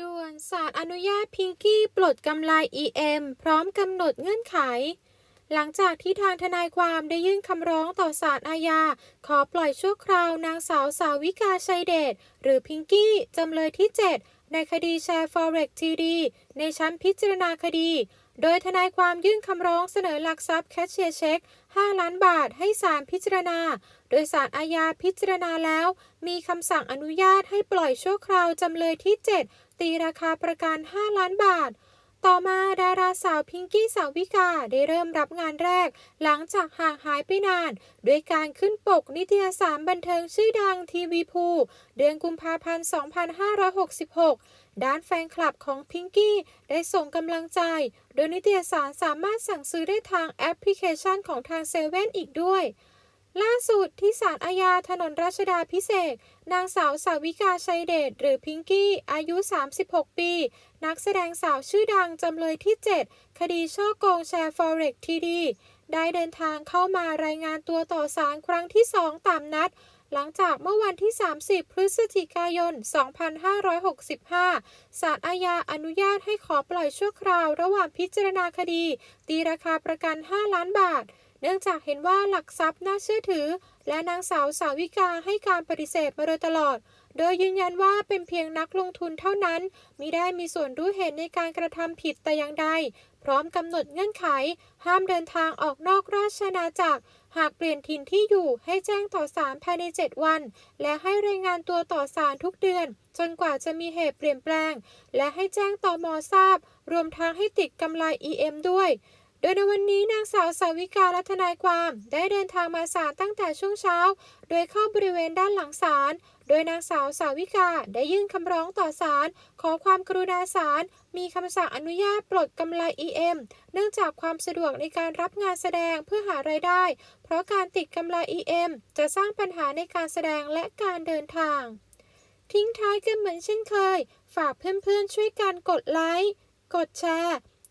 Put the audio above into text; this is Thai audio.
ด่วนศาลอนุญาตพิงกี้ปลดกำไร EM พร้อมกำหนดเงื่อนไข หลังจากที่ทางทนายความได้ยื่นคำร้องต่อศาลอาญา ขอปล่อยชั่วคราวนางสาวสาวิกาชัยเดชหรือพิงกี้จำเลยที่ 7 ในคดีแชร์ Forex TD ในชั้นพิจารณาคดี โดยทนายความยื่นคำร้องเสนอหลักทรัพย์แคชเชียร์เช็ค 5 ล้านบาทให้ศาลพิจารณา โดยศาลอาญาพิจารณาแล้ว มีคำสั่งอนุญาตให้ปล่อยชั่วคราวจำเลยที่ 7 ตีราคาประกัน 5 ล้านบาท ต่อมาดาราสาวพิงกี้สาวิกาได้เริ่มรับงานแรก หลังจากห่างหายไปนาน ด้วยการขึ้นปกนิตยสารบันเทิงชื่อดังทีวีพูเดือนกุมภาพันธ์ 2566ด้านแฟนคลับของพิงกี้ได้ส่งกำลังใจ โดยนิตยสารสามารถสั่งซื้อได้ทางแอปพลิเคชันของทางเซเว่นอีกด้วย ล่าสุดที่ศาลอาญาถนนรัชดาพิเศษ นางสาวสาวิกาชัยเดชหรือพิงกี้ อายุ 36 ปี นักแสดงสาวชื่อดังจำเลยที่ 7 คดีช่อโกงแชร์ Forex TD ได้เดินทางเข้ามารายงานตัวต่อศาลครั้งที่ 2 ตามนัด หลังจากเมื่อวันที่ 30 พฤศจิกายน 2565 ศาลอาญาอนุญาตให้ขอปล่อยชั่วคราว ระหว่างพิจารณาคดี ตีราคาประกัน 5 ล้านบาท เนื่องจากเห็นว่าหลักทรัพย์น่าเชื่อถือ และนางสาวสาวิกาให้การปฏิเสธมาโดยตลอด โดยยืนยันว่าเป็นเพียงนักลงทุนเท่านั้นมิได้มีส่วนรู้เห็นในการกระทำผิดแต่อย่างใด พร้อมกำหนดเงื่อนไข ห้ามเดินทางออกนอกราชอาณาจักร หากเปลี่ยนถิ่นที่อยู่ให้แจ้งต่อศาลภายใน 7 วัน และให้รายงานตัวต่อศาลทุกเดือน จนกว่าจะมีเหตุเปลี่ยนแปลง และให้แจ้งต่อมอทราบ รวมทั้งให้ติดกำไร EM ด้วย ดยในวันนี้นางสาวสาวิกาและทนายความได้เดินทางมาศาลตั้งแต่ช่วงเช้า โดยเข้าบริเวณด้านหลังศาล โดยนางสาวสาวิกาได้ยื่นคำร้องต่อศาลขอความกรุณาศาลมีคำสั่งอนุญาตปลดกำไร EM เนื่องจากความสะดวกในการรับงานแสดงเพื่อหารายได้ เพราะการติดกำไร EM จะสร้างปัญหาในการแสดงและการเดินทาง ทิ้งท้ายกันเหมือนเช่นเคย ฝากเพื่อนๆช่วยกันกดไลค์ กดแชร์